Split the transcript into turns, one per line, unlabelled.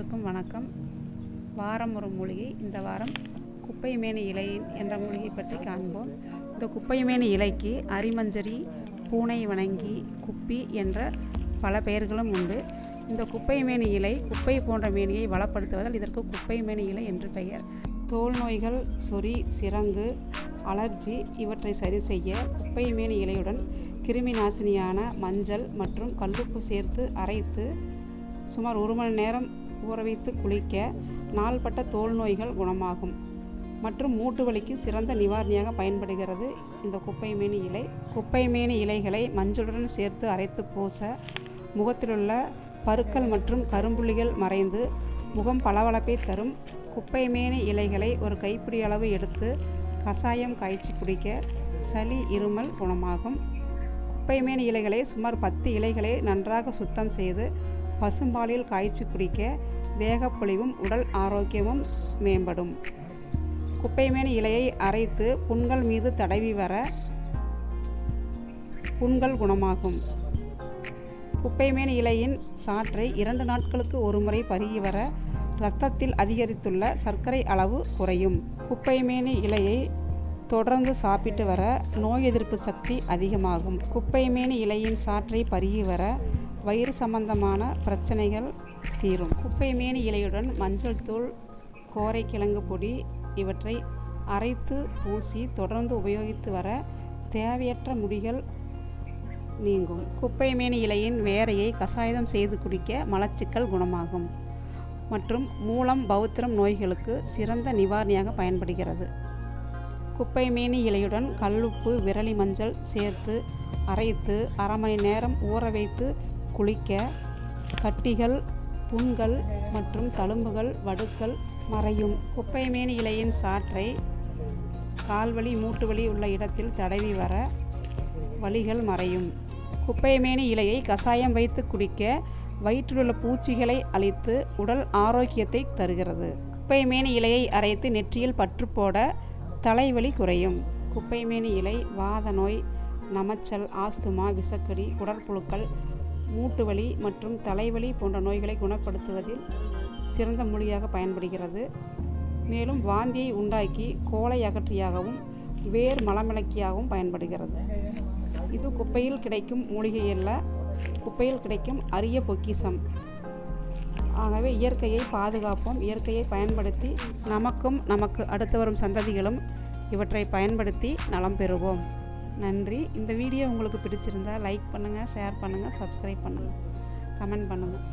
அனைவருக்கும் வணக்கம். வாரம் ஒரு மூலிகை. இந்த வாரம் குப்பைமேனி இலை என்ற மூலிகை பற்றி காண்போம். இந்த குப்பைமேனி இலைக்கு அரிமஞ்சரி பூனை வணங்கி குப்பி என்ற பல பெயர்களும் உண்டு. இந்த குப்பைமேனி இலை குப்பை போன்ற மேனியை வளப்படுத்துவதால் இதற்கு குப்பைமேனி இலை என்று பெயர். தோல் நோய்கள் சொறி சிரங்கு அலர்ஜி இவற்றை சரி செய்ய குப்பைமேனி இலையுடன் கிருமி நாசினியான மஞ்சள் மற்றும் கல்லுப்பு சேர்த்து அரைத்து சுமார் ஒரு மணி நேரம் ஊற வைத்து குளிக்க நாள்பட்ட தோல் நோய்கள் குணமாகும். மற்றும் மூட்டு வலிக்கு சிறந்த நிவாரணியாக பயன்படுகிறது இந்த குப்பைமேனி இலை. குப்பைமேனி இலைகளை மஞ்சளுடன் சேர்த்து அரைத்து பூச முகத்திலுள்ள பருக்கள் மற்றும் கரும்புள்ளிகள் மறைந்து முகம் பளபளப்பை தரும் குப்பைமேனி இலைகளை ஒரு கைப்பிடி அளவு எடுத்து கசாயம் காய்ச்சி குடிக்க சளி இருமல் குணமாகும். குப்பைமேனி இலைகளை சுமார் பத்து இலைகளை நன்றாக சுத்தம் செய்து பசும்பாலில் காய்ச்சி குடிக்க தேகப்பொலிவும் உடல் ஆரோக்கியமும் மேம்படும். குப்பைமேனி இலையை அரைத்து புண்கள் மீது தடவி வர புண்கள் குணமாகும். குப்பைமேனி இலையின் சாற்றை இரண்டு நாட்களுக்கு ஒருமுறை பருகி வர இரத்தத்தில் அதிகரித்துள்ள சர்க்கரை அளவு குறையும். குப்பைமேனி இலையை தொடர்ந்து சாப்பிட்டு வர நோய் எதிர்ப்பு சக்தி அதிகமாகும். குப்பைமேனி இலையின் சாற்றை பருகி வர வயிறு சம்பந்தமான பிரச்சனைகள் தீரும். குப்பைமேனி இலையுடன் மஞ்சள் தூள் கோரைக்கிழங்கு பொடி இவற்றை அரைத்து பூசி தொடர்ந்து உபயோகித்து வர தேவையற்ற முடிகள் நீங்கும். குப்பைமேனி இலையின் வேரையை கசாயம் செய்து குடிக்க மலச்சிக்கல் குணமாகும் மற்றும் மூலம் பௌத்திரம் நோய்களுக்கு சிறந்த நிவாரணியாக பயன்படுகிறது. குப்பைமேனி இலையுடன் கல்லுப்பு விரலி மஞ்சள் சேர்த்து அரைத்து அரை மணி நேரம் ஊற வைத்து குளிக்க கட்டிகள் புண்கள் மற்றும் தழும்புகள் வடுக்கள் மறையும். குப்பைமேனி இலையின் சாற்றை கால்வழி மூட்டுவலி உள்ள இடத்தில் தடவி வர வலிகள் மறையும். குப்பைமேனி இலையை கசாயம் வைத்து குடிக்க வயிற்றிலுள்ள பூச்சிகளை அழித்து உடல் ஆரோக்கியத்தை தருகிறது. குப்பைமேனி இலையை அரைத்து நெற்றியில் பற்று போட தலைவலி குறையும். குப்பைமேனி இலை வாத நோய் நமைச்சல் ஆஸ்துமா விசக்கடி குடற்புழுக்கள் மூட்டு வலி மற்றும் தலைவலி போன்ற நோய்களை குணப்படுத்துவதில் சிறந்த மூலிகையாக பயன்படுகிறது. மேலும் வாந்தியை உண்டாக்கி கோலை அகற்றியாகவும் வேர் மலமிளக்கியாகவும் பயன்படுகிறது. இது குப்பையில் கிடைக்கும் மூலிகை அல்ல குப்பையில் கிடைக்கும் அரிய பொக்கிசம். ஆகவே இயற்கையை பாதுகாப்போம் இயற்கையை பயன்படுத்தி நமக்கும் நமக்கு அடுத்து வரும் சந்ததிகளும் இவற்றை பயன்படுத்தி நலம் பெறுவோம். நன்றி. இந்த வீடியோ உங்களுக்கு பிடிச்சிருந்தா லைக் பண்ணுங்கள் ஷேர் பண்ணுங்கள் சப்ஸ்கிரைப் பண்ணுங்கள் கமெண்ட் பண்ணுங்கள்